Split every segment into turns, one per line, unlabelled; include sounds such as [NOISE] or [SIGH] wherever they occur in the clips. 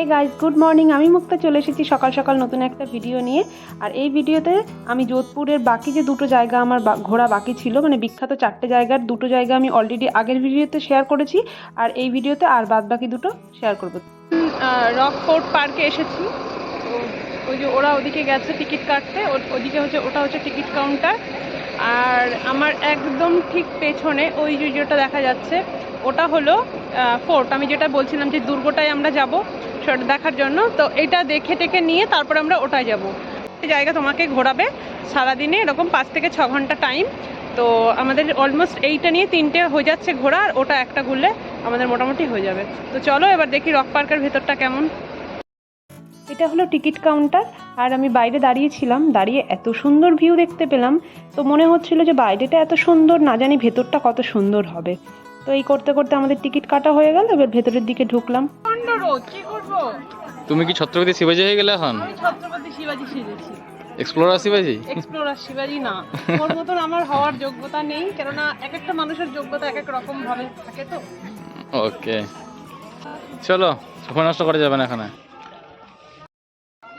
Hey guys good morning আমি মুক্তা চলে এসেছি সকাল সকাল নতুন একটা ভিডিও নিয়ে। আর এই ভিডিওতে আমি যোধপুরের বাকি যে দুটো জায়গা আমার ঘোরা বাকি ছিল মানে বিখ্যাত চারটে জায়গার দুটো জায়গা আমি অলরেডি আগের ভিডিওতে শেয়ার করেছি। আর এই ভিডিওতে আর বাদ বাকি দুটো শেয়ার করব। রক ফোর্ট পার্কে এসেছি। ওই যে ওরা ওদিকে গেছে টিকিট কাটতে। ওদিকে হচ্ছে, ওটা হচ্ছে টিকিট কাউন্টার আর আমার একদম ঠিক পেছনে ওই যেটা দেখা যাচ্ছে, ওটা হলো ফোর্ট আমি যেটা বলছিলাম যে দুর্গটায় আমরা যাব সেটা দেখার জন্য। তো এটা দেখে টেকে নিয়ে তারপর আমরা ওটায় যাব। জায়গা তোমাকে ঘোরাবে। সারাদিনে এরকম পাঁচ থেকে ছ ঘণ্টা টাইম তো আমাদের অলমোস্ট এইটা নিয়ে তিনটে হয়ে যাচ্ছে ঘোরা আর ওটা একটা ঘুরলে আমাদের মোটামুটি হয়ে যাবে। তো চলো এবার দেখি রক পার্কের ভেতরটা কেমন। এটা হলো টিকিট কাউন্টার আর আমি বাইরে দাঁড়িয়েছিলাম দাঁড়িয়ে এত সুন্দর ভিউ দেখতে পেলাম। তো মনে হচ্ছিল যে বাইরেটা এত সুন্দর না জানি ভেতরটা কত সুন্দর হবে। তো এই করতে করতে আমাদের টিকিট কাটা হয়ে গেল এবার ভেতরের দিকে ঢুকলাম। রোদ কি করব
তুমি কি ছত্রপতি শিবাজি হয়ে গেলে এখন?
আমি ছত্রপতি শিবাজি সেজেছি
এক্সপ্লোরার শিবাজি?
এক্সপ্লোরার শিবাজি না। [LAUGHS] ওর মতন আমার হওয়ার যোগ্যতা নেই কেননা এক একটা মানুষের যোগ্যতা এক এক রকম ভাবে থাকে তো।
ওকে চলো সময় নষ্ট করা যাবে না এখানে।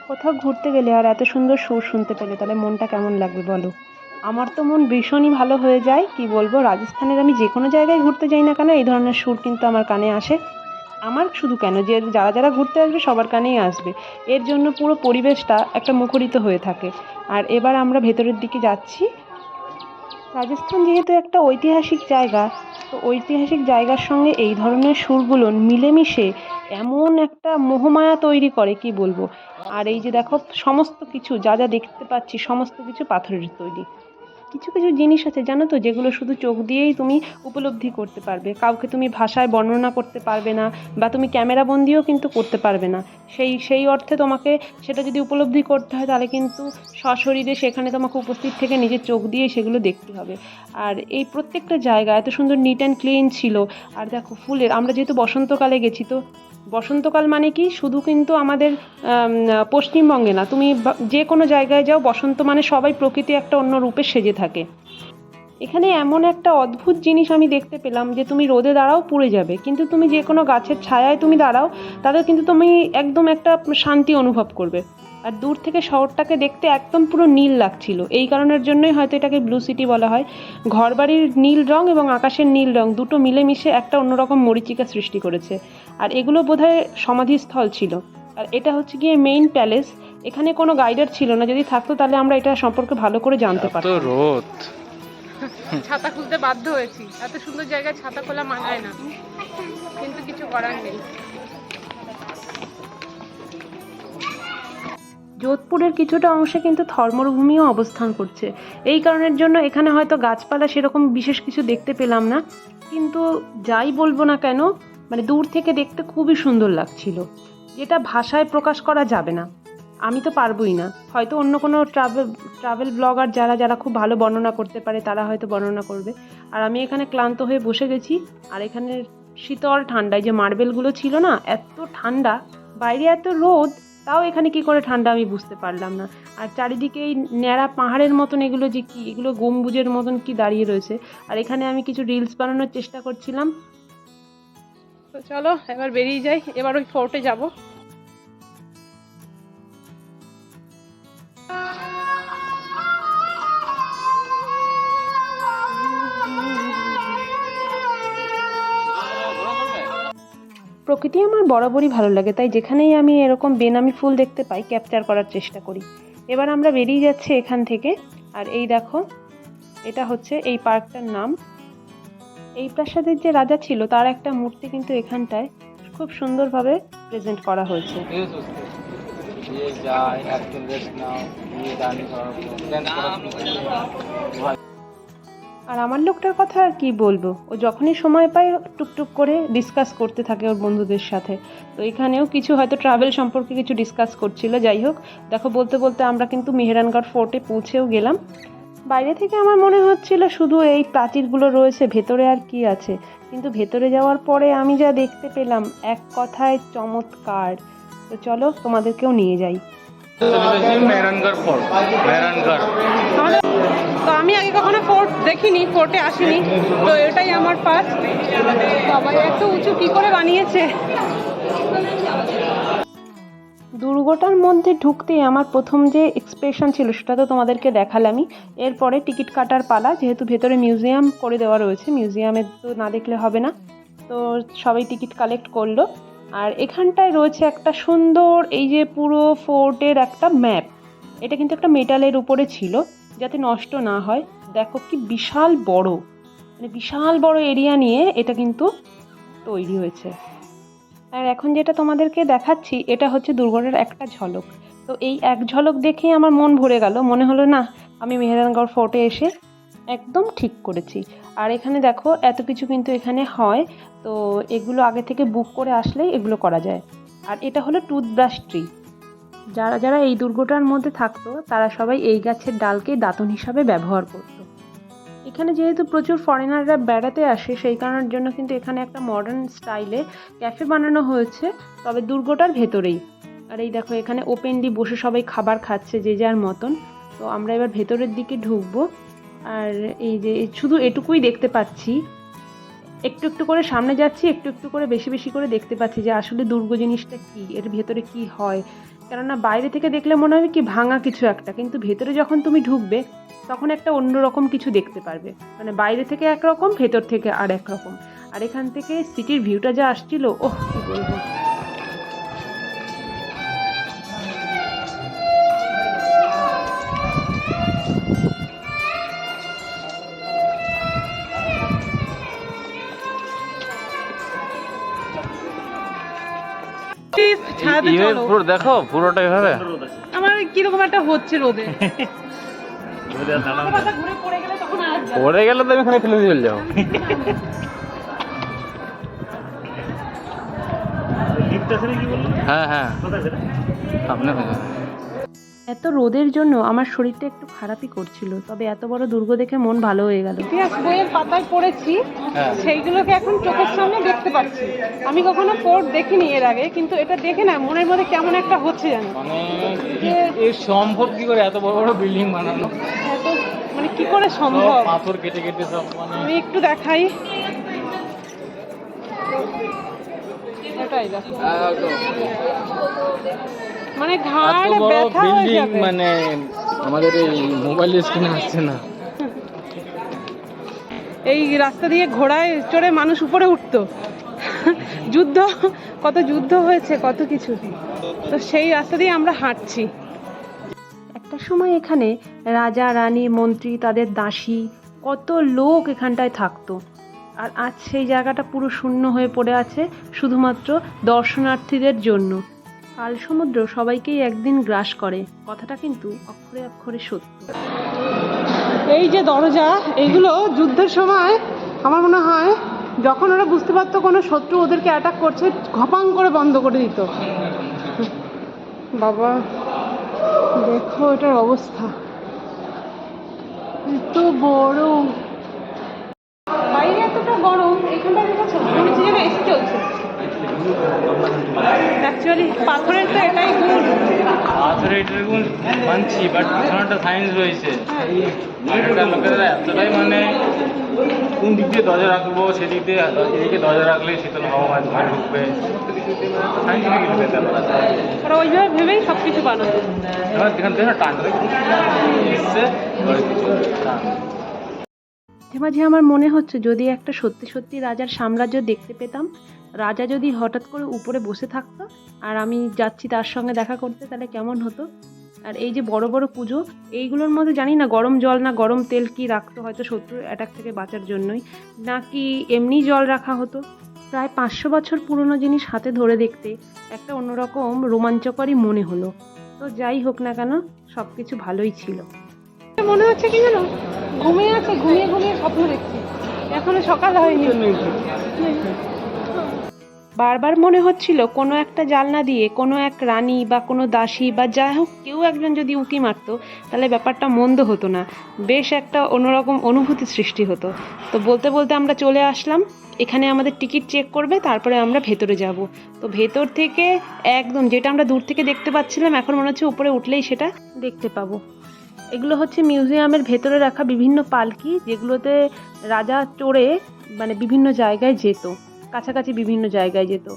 কোথাও ঘুরতে গেলে আর এত সুন্দর সুর শুনতে পেলে তাহলে মনটা কেমন লাগবে বলো? আমার তো মন ভীষণই ভালো হয়ে যায় কি বলব রাজস্থানের আমি যে কোনো জায়গায় ঘুরতে যাই না কেন এই ধরনের সুর কিন্তু আমার কানে আসে। আমার শুধু কেন যে যারা যারা ঘুরতে আসবে সবার কানেই আসবে। এর জন্য পুরো পরিবেশটা একটা মুখরিত হয়ে থাকে। আর এবার আমরা ভেতরের দিকে যাচ্ছি। রাজস্থান যেহেতু একটা ঐতিহাসিক জায়গা, তো ঐতিহাসিক জায়গার সঙ্গে এই ধরনের সুরগুলো মিলেমিশে এমন একটা মোহমায়া তৈরি করে, কি বলব? আর এই যে দেখো, সমস্ত কিছু, যা যা দেখতে পাচ্ছি, সমস্ত কিছু পাথরের তৈরি। কিছু কিছু জিনিস আছে, জানো তো, যেগুলো শুধু চোখ দিয়েই তুমি উপলব্ধি করতে পারবে। কাউকে তুমি ভাষায় বর্ণনা করতে পারবে না বা তুমি ক্যামেরা বন্দিও কিন্তু করতে পারবে না। সেই সেই অর্থে তোমাকে সেটা যদি উপলব্ধি করতে হয়, তাহলে কিন্তু সশরীরে সেখানে তোমাকে উপস্থিত থেকে নিজের চোখ দিয়ে সেগুলো দেখতে হবে। আর এই প্রত্যেকটা জায়গা এত সুন্দর নিট অ্যান্ড ক্লিন ছিল। আর দেখো, ফুলের, আমরা যেহেতু বসন্তকালে গেছি, তো বসন্তকাল মানে কি? শুধু কিন্তু আমাদের পশ্চিমবঙ্গে না। তুমি যে কোনো জায়গায় যাও, বসন্ত মানে সবাই প্রকৃতি একটা অন্য রূপে সেজে থাকে এখানে এমন একটা অদ্ভুত জিনিস আমি দেখতে পেলাম যে তুমি রোদে দাঁড়াও, পুড়ে যাবে। কিন্তু তুমি যে কোনো গাছের ছায়ায় তুমি দাঁড়াও তাতে কিন্তু তুমি একদম একটা শান্তি অনুভব করবে। আর দূর থেকে শহরটাকে দেখতে একদম পুরো নীল লাগছিল। এই কারণের জন্যই হয়তো এটাকে ব্লু সিটি বলা হয়। ঘরবাড়ির নীল রং এবং আকাশের নীল রং দুটো মিলেমিশে একটা অন্যরকম মরিচিকা সৃষ্টি করেছে। আর এগুলো বোধহয় সমাধিস্থল ছিল। আর এটা হচ্ছে গিয়ে মেইন প্যালেস এখানে কোনো গাইডার ছিল না। যদি থাকতো তাহলে আমরা এটা সম্পর্কে ভালো করে জানতে
তো
পারতাম।
রোদ। [LAUGHS]
ছাতা খুলতে বাধ্য হয়েছি। এত সুন্দর জায়গায় ছাতা খোলা মানায় না। কিন্তু কিছু করার নেই। যোধপুরের কিছুটা অংশে কিন্তু থর্মরভূমিও অবস্থান করছে। এই কারণের জন্য এখানে হয়তো গাছপালা সেরকম বিশেষ কিছু দেখতে পেলাম না। কিন্তু যাই বলব না কেন মানে দূর থেকে দেখতে খুবই সুন্দর লাগছিল। যেটা ভাষায় প্রকাশ করা যাবে না। আমি তো পারবোই না। হয়তো অন্য কোনো ট্রাভেল ট্রাভেল ব্লগার যারা যারা খুব ভালো বর্ণনা করতে পারে, তারা হয়তো বর্ণনা করবে। আর আমি এখানে ক্লান্ত হয়ে বসে গেছি, আর এখানে শীতল ঠান্ডায় যে মার্বেলগুলো ছিল না, এত ঠান্ডা, বাইরে এত রোদ, তাও এখানে কি করে ঠান্ডা আমি বুঝতে পারলাম না। আর চারিদিকে এই ন্যাড়া পাহাড়ের মতন এগুলো যে কি, এগুলো গম্বুজের মতন কি দাঁড়িয়ে রয়েছে। আর এখানে আমি কিছু রিলস বানানোর চেষ্টা করছিলাম। তো চলো, এবার বেরিয়ে যাই। এবার ওই ফোর্টে যাব। প্রকৃতি আমার বরাবরই ভালো লাগে, তাই যেখানেই আমি এরকম বেনামি ফুল দেখতে পাই ক্যাপচার করার চেষ্টা করি। এবার আমরা বেরিয়ে যাচ্ছি এখান থেকে, আর এই দেখো, এটা হচ্ছে এই পার্কটার নাম। এই প্রাসাদের যে রাজা ছিল, তার একটা মূর্তি কিন্তু এখানটায় খুব সুন্দরভাবে প্রেজেন্ট করা হয়েছে।
দিয়ে যায় রেস্ট নাও দিয়ে
আর আমার লোকটার কথা আর কি বলব? ও যখনই সময় পায় টুকটুক করে ডিসকাস করতে থাকে ওর বন্ধুদের সাথে। তো এখানেও কিছু হয়তো ট্রাভেল সম্পর্কে কিছু ডিসকাস করছিল যাই হোক। দেখো বলতে বলতে আমরা কিন্তু মেহেরানগড় ফোর্টে পৌঁছেও গেলাম। বাইরে থেকে আমার মনে হচ্ছিল শুধু এই প্রাচীরগুলো রয়েছে ভেতরে আর কি আছে। কিন্তু ভেতরে যাওয়ার পরে আমি যা দেখতে পেলাম এক কথায় চমৎকার। তো চলো তোমাদেরকেও নিয়ে যাই। তো আমি আগে কখনো ফোর্ট দেখিনি ফোর্টে আসিনি তো এটাই আমার ফার্স্ট সবাই এত উঁচু কি করে বানিয়েছে? দুর্গটার মধ্যে ঢুকতেই আমার প্রথম যে এক্সপ্রেশন ছিল সেটা তো তোমাদেরকে দেখালামই। এরপরে টিকিট কাটার পালা যেহেতু ভেতরে মিউজিয়াম করে দেওয়া রয়েছে মিউজিয়ামে তো না দেখলে হবে না। তো সবাই টিকিট কালেক্ট করল। আর এখানটায় রয়েছে একটা সুন্দর এই যে পুরো ফোর্টের একটা ম্যাপ। এটা কিন্তু একটা মেটালের উপরে ছিল, যাতে নষ্ট না হয়। দেখো কি বিশাল বড় মানে বিশাল বড় এরিয়া নিয়ে এটা কিন্তু তৈরি হয়েছে। আর এখন যেটা তোমাদেরকে দেখাচ্ছি, এটা হচ্ছে দুর্গটার একটা ঝলক। তো এই এক ঝলক দেখেই আমার মন ভরে গেল। মনে হলো, না, আমি মেহেরানগড় ফোর্টে এসে একদম ঠিক করেছি। আর এখানে দেখো, এত কিছু কিন্তু এখানে হয়। তো এগুলো আগে থেকে বুক করে আসলেই এগুলো করা যায়। আর এটা হলো টুথব্রাশ ট্রি যারা যারা এই দুর্গটার মধ্যে থাকতো, তারা সবাই এই গাছের ডালকে দাঁতন হিসাবে ব্যবহার করতো। এখানে যেহেতু প্রচুর ফরেনাররা বেড়াতে আসে, সেই কারণের জন্য কিন্তু এখানে একটা মডার্ন স্টাইলে ক্যাফে বানানো হয়েছে, তবে দুর্গটার ভেতরেই। আর এই দেখো, এখানে ওপেনলি বসে সবাই খাবার খাচ্ছে যে যার মতন। তো আমরা এবার ভেতরের দিকে ঢুকবো। আর এই যে শুধু এটুকুই দেখতে পাচ্ছি, একটু একটু করে সামনে যাচ্ছি, একটু একটু করে বেশি বেশি করে দেখতে পাচ্ছি যে আসলে দুর্গ জিনিসটা কী, এর ভেতরে কি হয়। কেননা বাইরে থেকে দেখলে মনে হবে কি ভাঙা কিছু একটা, কিন্তু ভেতরে যখন তুমি ঢুকবে, তখন একটা অন্যরকম কিছু দেখতে পারবে। মানে বাইরে থেকে একরকম, ভেতর থেকে আর একরকম। আর এখান থেকে সিটির ভিউটা যা আসছিল, ওহ, কি বলব। ছাড়াতে
এইভাবে
চলো।
পুরো দেখো পুরোটা এভাবে।
আমার কীরকম একটা হচ্ছে রোদে। পড়ে গেলে তখন আর যাবে না।
পড়ে গেলে তো আমি এখানে ফেলে দিয়ে চলে যাব। হ্যাঁ হ্যাঁ। সামনে হয়ে যাবে।
এত রোদের জন্য আমার শরীরটা একটু খারাপই করছিল তবে এত বড় দুর্গ দেখে মন ভালো হয়ে গেল। ইতিহাস বইয়ের পাতায় পড়েছি
হ্যাঁ।
সেইগুলোকে এখন চোখের সামনে দেখতে পাচ্ছি। আমি কখনো ফোর্ট দেখিনি এর আগে কিন্তু এটা দেখে না মনের মধ্যে কেমন একটা হচ্ছে জানো?
মানে এর সম্ভব কি করে এত বড় বড় বিল্ডিং বানানো?
এত মানে কি করে সম্ভব?
পাথর কেটে কেটে সব মানে
আমি একটু দেখাই। এটাই দেখো। মানে ঘাড় ব্যথা হয়ে যাবে।
মানে আমাদের এই মোবাইল স্ক্রিনে আসছে না।
এই রাস্তা দিয়ে ঘোড়ায় চড়ে মানুষ উপরে উঠতো। যুদ্ধ কত যুদ্ধ হয়েছে কত কিছু। তো সেই রাস্তা দিয়ে আমরা হাঁটছি। একটা সময় এখানে রাজা রানী মন্ত্রী তাদের দাসী কত লোক এখানটায় থাকতো। আর আজ সেই জায়গাটা পুরো শূন্য হয়ে পড়ে আছে শুধুমাত্র দর্শনার্থীদের জন্য। কাল সমুদ্র সবাইকেই একদিন গ্রাস করে। কথাটা কিন্তু অক্ষরে অক্ষরে সত্য। এই যে দরজা এইগুলো যুদ্ধের সময় আমার মনে হয় যখন ওরা বুঝতে পারতো কোনো শত্রু ওদেরকে অ্যাটাক করছে, ঘপাং করে বন্ধ করে দিত। বাবা, দেখো এটার অবস্থা। এত বড় বাইরে এতটা গরম এখানটা দেখেছ মনে হচ্ছে যেন এসি চলছে অ্যাকচুয়ালি পাথরের তো এটাই গুণ।
পাথর এটার গুণ মানছি বাট পিছনে একটা সায়েন্স রয়েছে আগেকার লোকেরা এতটাই মানে কোন দিক দিয়ে দরজা রাখব সেদিক দিয়ে এদিকে দরজা রাখলে শীতল হাওয়া মাছ ঘরে ঢুকবে
ওরা ওইভাবে ভেবেই সব কিছু
এবার যেখান থেকে টানটা এসছে
মাঝে আমার মনে হচ্ছে যদি একটা সত্যি সত্যি রাজার সাম্রাজ্য দেখতে পেতাম রাজা যদি হঠাৎ করে উপরে বসে থাকতো আর আমি যাচ্ছি তার সঙ্গে দেখা করতে তাহলে কেমন হতো? আর এই যে বড় বড় পুজো এইগুলোর মধ্যে জানি না গরম জল না গরম তেল কি রাখতো হয়তো শত্রুর অ্যাটাক থেকে বাঁচার জন্যই নাকি এমনি জল রাখা হতো? প্রায় পাঁচশো বছর পুরনো জিনিস হাতে ধরে দেখতে একটা অন্যরকম রোমাঞ্চকরই মনে হলো। তো যাই হোক না কেন সব কিছু ভালোই ছিল। মনে হচ্ছে কি জানো? ঘুমিয়ে আছে ঘুমিয়ে ঘুমিয়ে স্বপ্ন দেখছি। এখনও সকাল হয়নি। বারবার মনে হচ্ছিল কোনো একটা জালনা দিয়ে, কোনো এক রানী বা কোনো দাসী বা যাই হোক, কেউ একজন যদি উঁকি মারতো, তাহলে ব্যাপারটা মন্দ হতো না। বেশ একটা অন্যরকম অনুভূতি সৃষ্টি হতো। তো বলতে বলতে আমরা চলে আসলাম। এখানে আমাদের টিকিট চেক করবে, তারপরে আমরা ভেতরে যাব। তো ভেতর থেকে একদম যেটা আমরা দূর থেকে দেখতে পাচ্ছিলাম, এখন মনে হচ্ছে উপরে উঠলেই সেটা দেখতে পাবো। এগুলো হচ্ছে মিউজিয়ামের ভেতরে রাখা বিভিন্ন পালকি, যেগুলোতে রাজা চড়ে মানে বিভিন্ন জায়গায় যেত। কাছাকাছি বিভিন্ন জায়গায় যেত।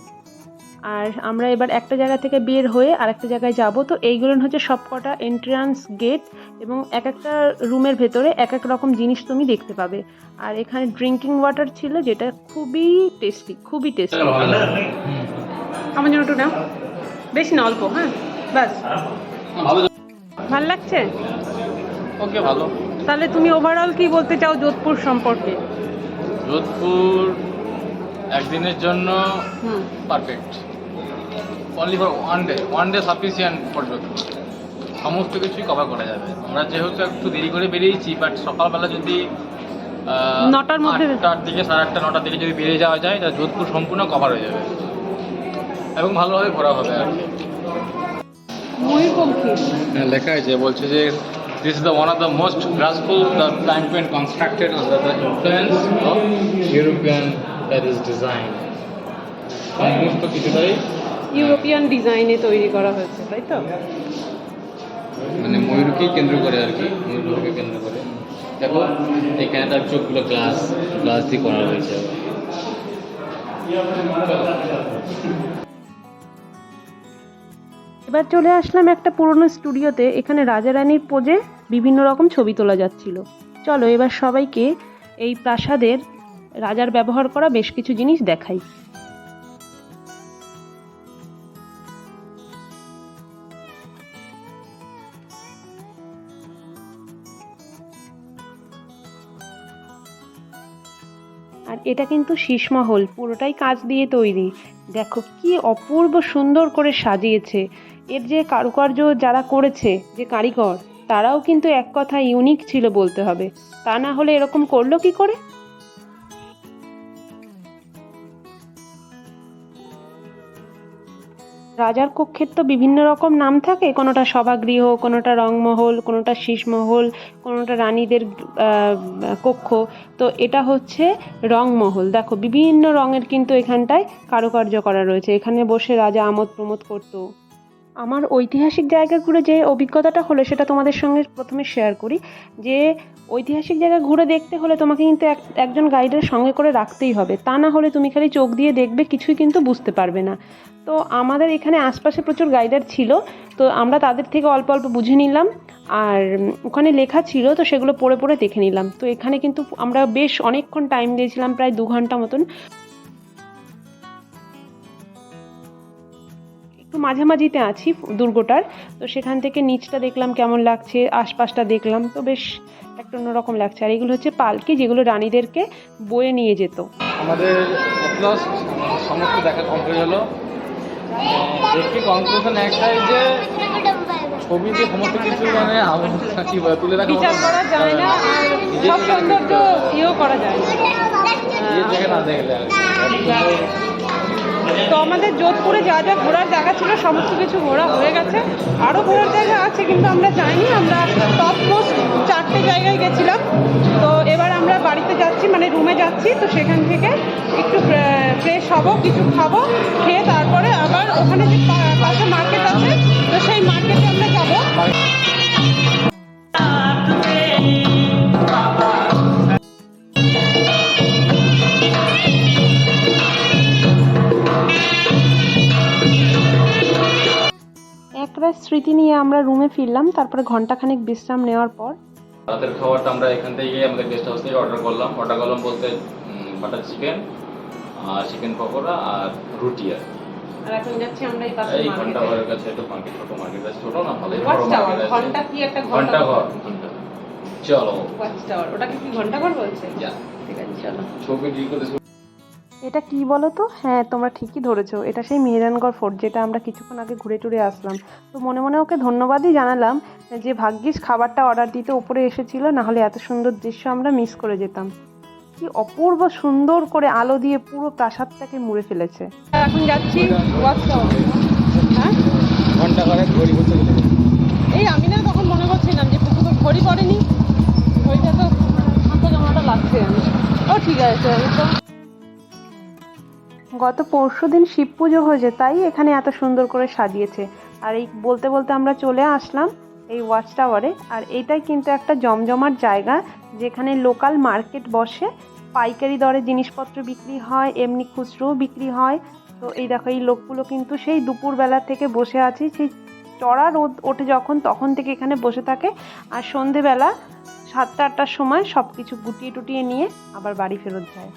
আর আমরা এবার একটা জায়গা থেকে বের হয়ে আরেকটা জায়গায় যাব। তো এইগুলো হচ্ছে সবকটা এন্ট্রান্স গেট এবং এক একটা রুমের ভেতরে এক এক রকম জিনিস তুমি দেখতে পাবে। আর এখানে ড্রিঙ্কিং ওয়াটার ছিল যেটা খুবই টেস্টি খুবই টেস্টি আমার জন্য একটু নাও। বেশি না অল্প হ্যাঁ? ব্যাস। ভালো লাগছে?
ওকে ভালো।
তাহলে তুমি ওভারঅল কি বলতে চাও? যোধপুর সম্পর্কে।
যোধপুর একদিনের জন্য perfect only for one day one day sufficient Jodhpur সমস্ত কিছুই কভার করা যাবে। আমরা যেহেতু একটু দেরি করে বেরিয়েছি বাট সকালবেলা যদি
নটার মধ্যে-
আটটার দিকে সাড়ে আটটা নটার দিকে যদি বেরিয়ে যাওয়া যায় তাহলে যোধপুর সম্পূর্ণ কভার হয়ে যাবে। এবং ভালোভাবে ঘোরা হবে আর কি। হ্যাঁ, লেখা আছে বলছে যে this the one of the most graceful the time pen constructed under the influence of European Paris design সমস্ত কিছুটাই
ইউরোপিয়ান ডিজাইনে তৈরি করা হয়েছে তাই তো?
মানে ময়ূরকেই কেন্দ্র করে আর কি ময়ূরকে কেন্দ্র করে। দেখো এখানে তার চোখগুলো গ্লাস গ্লাস দিয়ে করা হয়েছে।
এবার চলে আসলাম একটা পুরনো স্টুডিওতে এখানে রাজা রানীর পোজে বিভিন্ন রকম ছবি তোলা যাচ্ছিল। চলো এবার সবাইকে এই প্রাসাদের রাজার ব্যবহার করা বেশ কিছু জিনিস দেখাই। আর এটা কিন্তু শীষমহল পুরোটাই কাঁচ দিয়ে তৈরি। দেখো, কি অপূর্ব সুন্দর করে সাজিয়েছে। এর যে কারুকার্য যারা করেছে, যে কারিগর, তারাও কিন্তু এক কথা ইউনিক ছিল বলতে হবে। তা না হলে এরকম করল কি করে? রাজার কক্ষের তো বিভিন্ন রকম নাম থাকে। কোনোটা সভাগৃহ, কোনোটা রংমহল, কোনোটা শীষমহল, কোনোটা রানীদের কক্ষ। তো এটা হচ্ছে রংমহল। দেখো, বিভিন্ন রঙের কিন্তু এখানটায় কারুকার্য করা রয়েছে। এখানে বসে রাজা আমোদ প্রমোদ করতো। আমার ঐতিহাসিক জায়গা ঘুরে যে অভিজ্ঞতাটা হলো সেটা তোমাদের সঙ্গে প্রথমে শেয়ার করি। যে ঐতিহাসিক জায়গা ঘুরে দেখতে হলে তোমাকে কিন্তু এক, একজন গাইডের সঙ্গে করে রাখতেই হবে। তা না হলে তুমি খালি চোখ দিয়ে দেখবে, কিছুই কিন্তু বুঝতে পারবে না। তো আমাদের এখানে আশপাশে প্রচুর গাইডার ছিল। তো আমরা তাদের থেকে অল্প অল্প বুঝে নিলাম। আর ওখানে লেখা ছিল, তো সেগুলো পড়ে পড়ে দেখে নিলাম। তো এখানে কিন্তু আমরা বেশ অনেকক্ষণ টাইম দিয়েছিলাম, প্রায় দু ঘণ্টা মতন। একটু মাঝামাঝিতে আছি দুর্গটার। তো সেখান থেকে নিচটা দেখলাম কেমন লাগছে আশপাশটা দেখলাম। তো বেশ একটা অন্যরকম লাগছে। আর এগুলো হচ্ছে পালকি যেগুলো রানীদেরকে বয়ে নিয়ে যেত।
আমাদের সমস্ত দেখা কমপ্লিট হলো। একটি কনক্লুশন একটাই যে ছবিতে সমস্ত কিছু মানে কি বলে তুলে রাখা
বিচার করা যায় না আর সব সৌন্দর্য ইয়েও করা যায় না।
দেখলে।
তো আমাদের যোধপুরে যা যা ঘোরার জায়গা ছিল, সমস্ত কিছু ঘোরা হয়ে গেছে। আরও ঘোরার জায়গা আছে, কিন্তু আমরা যাইনি। আমরা টপ মোস্ট চারটে জায়গায় গেছিলাম। তো এবার আমরা বাড়িতে যাচ্ছি মানে রুমে যাচ্ছি। তো সেখান থেকে একটু ফ্রেশ হব, কিছু খাব, খেয়ে তারপরে আবার ওখানে যে পাশে স্মৃতি নিয়ে আমরা রুমে ফিরলাম তারপরে ঘন্টাখানেক বিশ্রাম নেওয়ার পর।
রাতের খাবারটা আমরা এখান থেকে আমাদের গেস্ট হাউস থেকে অর্ডার করলাম। অর্ডার করলাম বলতে বাটার চিকেন আর চিকেন পকোড়া আর রুটি আর
আর এখন যাচ্ছি আমরা এই
এই ঘণ্টা ঘরের কাছে একটু মার্কেট ছোট মার্কেট আছে ছোট না ভালোই বড়
ওয়াচ টাওয়ার
ঘণ্টা
কি একটা
ঘণ্টা ঘর চলো।
ওয়াচ টাওয়ার ওটাকে কি ঘণ্টা ঘর বলছে?
যা
ঠিক আছে চলো।
ছবি ডিল
এটা কি বলো তো হ্যাঁ তোমরা ঠিকই ধরেছো। এটা সেই মেহেরানগড় ফোর্ট যেটা আমরা কিছুক্ষণ আগে ঘুরে টুরে আসলাম। তো মনে মনে ওকে ধন্যবাদই জানালাম যে ভাগ্যিস খাবারটা অর্ডার দিতে ওপরে এসেছিল না হলে এত সুন্দর দৃশ্য আমরা মিস করে যেতাম। কি অপূর্ব সুন্দর করে আলো দিয়ে পুরো প্রাসাদটাকে মুড়ে ফেলেছে। এখন যাচ্ছি হ্যাঁ?
ঘণ্টা ঘরে ঘড়ি
এই আমি না তখন মনে করছিলাম যে পুকুর ঘড়ি পড়েনি। ঘড়িটা তো জামাটা লাগছে। আমি ও ঠিক আছে তো গত পরশু দিন শিব পুজো হয়েছে, তাই এখানে এত সুন্দর করে সাজিয়েছে। আর এই বলতে বলতে আমরা চলে আসলাম এই ওয়াচ টাওয়ারে আর এটাই কিন্তু একটা জমজমাট জায়গা, যেখানে লোকাল মার্কেট বসে। পাইকারি দরে জিনিসপত্র বিক্রি হয়, এমনি খুচরোও বিক্রি হয়। তো এই দেখো, এই লোকগুলো কিন্তু সেই দুপুরবেলা থেকে বসে আছে। সেই চড়া রোদ ওঠে যখন, তখন থেকে এখানে বসে থাকে। আর সন্ধেবেলা সাতটা আটটার সময় সব কিছু গুটিয়ে টুটিয়ে নিয়ে আবার বাড়ি ফেরত যায়।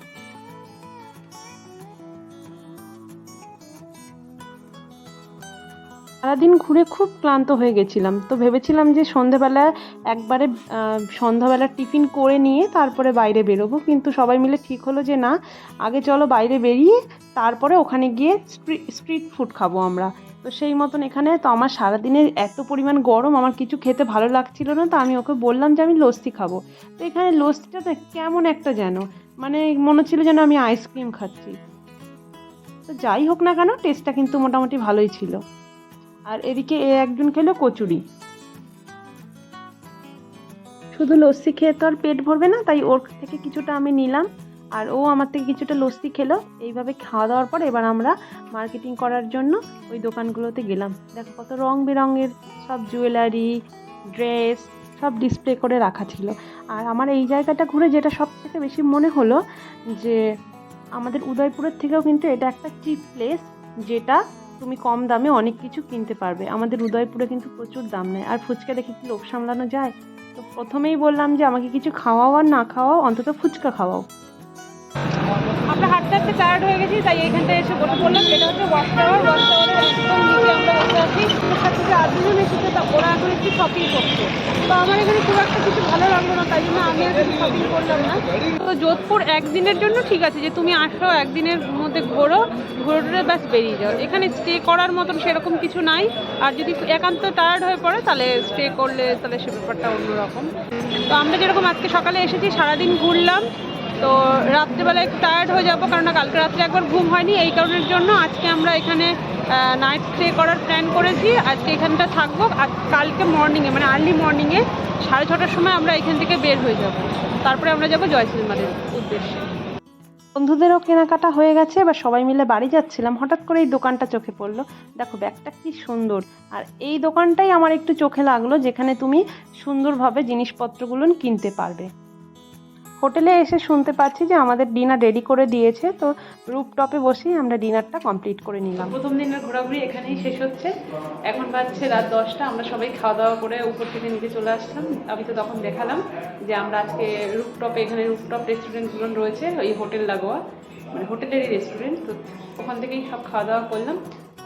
সারাদিন ঘুরে খুব ক্লান্ত হয়ে গেছিলাম। তো ভেবেছিলাম যে সন্ধেবেলা একবারে সন্ধ্যাবেলা টিফিন করে নিয়ে তারপরে বাইরে বেরোবো। কিন্তু সবাই মিলে ঠিক হলো যে না, আগে চলো বাইরে বেরিয়ে তারপরে ওখানে গিয়ে স্ট্রিট ফুড খাব আমরা। তো সেই মতন এখানে, তো আমার সারাদিনের এত পরিমাণ গরম, আমার কিছু খেতে ভালো লাগছিল না, তো আমি ওকে বললাম যে আমি লস্যি খাব। তো এখানে লস্যিটা তো কেমন একটা যেন মানে মনে হচ্ছিল যেন আমি আইসক্রিম খাচ্ছি। তো যাই হোক না কেন টেস্টটা কিন্তু মোটামুটি ভালোই ছিল। আর এদিকে এ একজন খেলো কচুরি। শুধু লস্যি খেয়ে তো আর পেট ভরবে না, তাই ওর থেকে কিছুটা আমি নিলাম। আর ও আমার থেকে কিছুটা লস্যি খেলো। এইভাবে খাওয়া দাওয়ার পর এবার আমরা মার্কেটিং করার জন্য ওই দোকানগুলোতে গেলাম। দেখো কত রং বেরঙের সব জুয়েলারি ড্রেস সব ডিসপ্লে করে রাখা ছিল। আর আমার এই জায়গাটা ঘুরে যেটা সব থেকে বেশি মনে হলো যে আমাদের উদয়পুরের থেকেও কিন্তু এটা একটা চিপ প্লেস যেটা তুমি কম দামে অনেক কিছু কিনতে পারবে। আমাদের উদয়পুরে কিন্তু প্রচুর দাম নেয়। আর ফুচকা দেখে কি লোভ সামলানো যায়? তো প্রথমেই বললাম যে, আমাকে কিছু খাওয়াও আর না খাওয়াও, অন্তত ফুচকা খাওয়াও। আমরা হাঁটতে হাঁটতে টায়ার্ড হয়ে গেছি, তাই এখানটায় এসে বসে পড়লাম। এটা হচ্ছে ওয়াচ টাওয়ার টাওয়ারের একদম নিচে আমরা বসে আছি। আর দুজন এসেছে তা, ওরা এখন একটু শপিং করছে। তো আমার এখানে খুব একটা কিছু ভালো লাগল না, তাই জন্য আমি আর শপিং করলাম না। তো যোধপুর একদিনের জন্য ঠিক আছে, যে তুমি আসো একদিনের মধ্যে ঘোরো, ঘুরে টুরে ব্যাস বেরিয়ে যাও। এখানে স্টে করার মতন সেরকম কিছু নাই। আর যদি একান্ত টায়ার্ড হয়ে পড়ে, তাহলে স্টে করলে তাহলে সে ব্যাপারটা অন্যরকম। তো আমরা যেরকম আজকে সকালে এসেছি, সারাদিন ঘুরলাম। তো রাত্রেবেলা একটু টায়ার্ড হয়ে যাব, কারণ কালকে রাত্রে একবার ঘুম হয়নি, এই কারণের জন্য আজকে আমরা এখানে নাইট স্টে করার প্ল্যান করেছি। আজকে এখানটা থাকব। আর কালকে মর্নিংয়ে মানে আর্লি মর্নিংয়ে সাড়ে ছটার সময় আমরা এখান থেকে বের হয়ে যাব। তারপরে আমরা যাব জয়সিলমারের উদ্দেশ্যে। বন্ধুদেরও কেনাকাটা হয়ে গেছে, এবার সবাই মিলে বাড়ি যাচ্ছিলাম। হঠাৎ করে এই দোকানটা চোখে পড়ল। দেখো, ব্যাগটা কি সুন্দর। আর এই দোকানটাই আমার একটু চোখে লাগল, যেখানে তুমি সুন্দরভাবে জিনিসপত্রগুলো কিনতে পারবে। হোটেলে এসে শুনতে পাচ্ছি যে আমাদের ডিনার রেডি করে দিয়েছে, তো রুপটপে বসেই আমরা ডিনারটা কমপ্লিট করে নিলাম। প্রথম দিনের ঘোরাঘুরি এখানেই শেষ হচ্ছে। এখন বাজছে রাত দশটা, আমরা সবাই খাওয়া দাওয়া করে উপর থেকে নিচে চলে আসলাম। আমি তো তখন দেখালাম যে আমরা আজকে রুপটপে এখানে রুপটপ রেস্টুরেন্টগুলো রয়েছে, ওই হোটেল লাগোয়া মানে হোটেলেরই রেস্টুরেন্ট, তো ওখান থেকেই সব খাওয়া দাওয়া করলাম।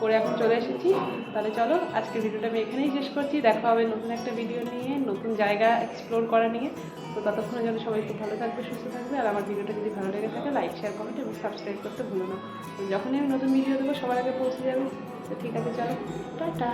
করে এখন চলে এসেছি। তাহলে চলো আজকে ভিডিওটা আমি এখানেই শেষ করছি। দেখা হবে নতুন একটা ভিডিও নিয়ে, নতুন জায়গা এক্সপ্লোর করা নিয়ে। তো ততক্ষণে যেন সবাই খুব ভালো থাকবে, সুস্থ থাকবে। আর আমার ভিডিওটা যদি ভালো লেগে থাকে লাইক শেয়ার কমেন্ট এবং সাবস্ক্রাইব করতে ভুলো না। যখনই আমি নতুন ভিডিও দেবো, সবার আগে পৌঁছে যাবে। তো ঠিক আছে, চলো, টাটা।